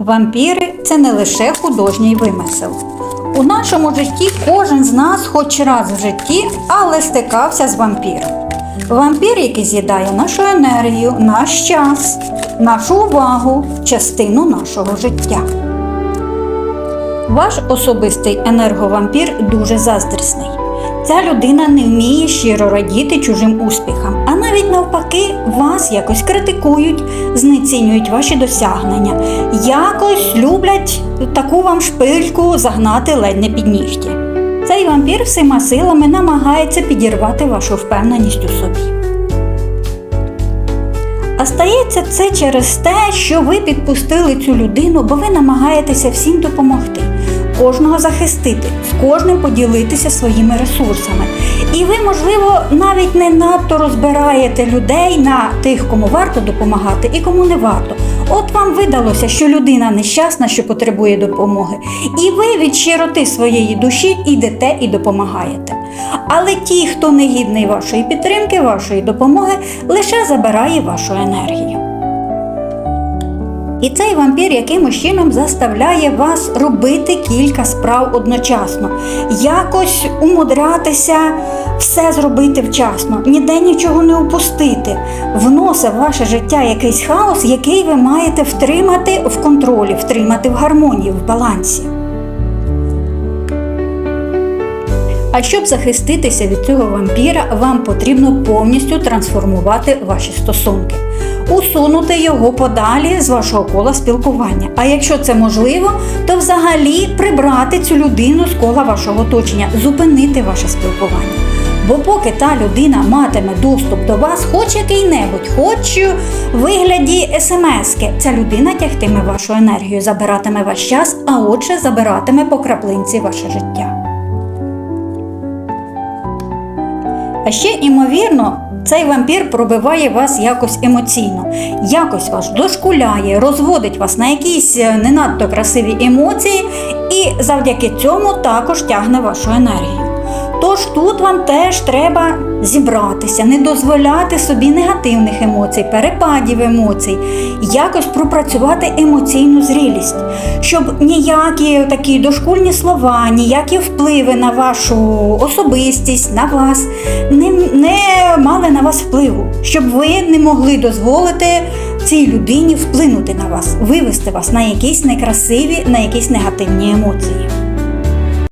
Вампіри це не лише художній вимисел. У нашому житті кожен з нас хоч раз в житті, але стикався з вампіром. Вампір, який з'їдає нашу енергію, наш час, нашу увагу, частину нашого життя. Ваш особистий енерговампір дуже заздрісний. Ця людина не вміє щиро радіти чужим успіхам, а навіть навпаки, вас якось критикують, знецінюють ваші досягнення, якось люблять таку вам шпильку загнати ледь не під нігті. Цей вампір всіма силами намагається підірвати вашу впевненість у собі. А стається це через те, що ви підпустили цю людину, бо ви намагаєтеся всім допомогти, кожного захистити, з кожним поділитися своїми ресурсами. І ви, можливо, навіть не надто розбираєте людей на тих, кому варто допомагати і кому не варто. От вам видалося, що людина нещасна, що потребує допомоги, і ви від щироти своєї душі йдете і допомагаєте. Але ті, хто не гідний вашої підтримки, вашої допомоги, лише забирає вашу енергію. І цей вампір якимось чином заставляє вас робити кілька справ одночасно, якось умудрятися все зробити вчасно, ніде нічого не упустити, вносить в ваше життя якийсь хаос, який ви маєте втримати в контролі, втримати в гармонії, в балансі. А щоб захиститися від цього вампіра, вам потрібно повністю трансформувати ваші стосунки, усунути його подалі з вашого кола спілкування. А якщо це можливо, то взагалі прибрати цю людину з кола вашого оточення, зупинити ваше спілкування. Бо поки та людина матиме доступ до вас, хоч який-небудь, хоч у вигляді смски, ця людина тягтиме вашу енергію, забиратиме ваш час, а отже, забиратиме по краплинці ваше життя. А ще, імовірно, цей вампір пробиває вас якось емоційно, якось вас дошкуляє, розводить вас на якісь е, не надто красиві емоції і завдяки цьому також тягне вашу енергію. Тож тут вам теж треба зібратися, не дозволяти собі негативних емоцій, перепадів емоцій, якось пропрацювати емоційну зрілість, щоб ніякі такі дошкульні слова, ніякі впливи на вашу особистість, на вас не, не мали на вас впливу, щоб ви не могли дозволити цій людині вплинути на вас, вивести вас на якісь некрасиві, на якісь негативні емоції.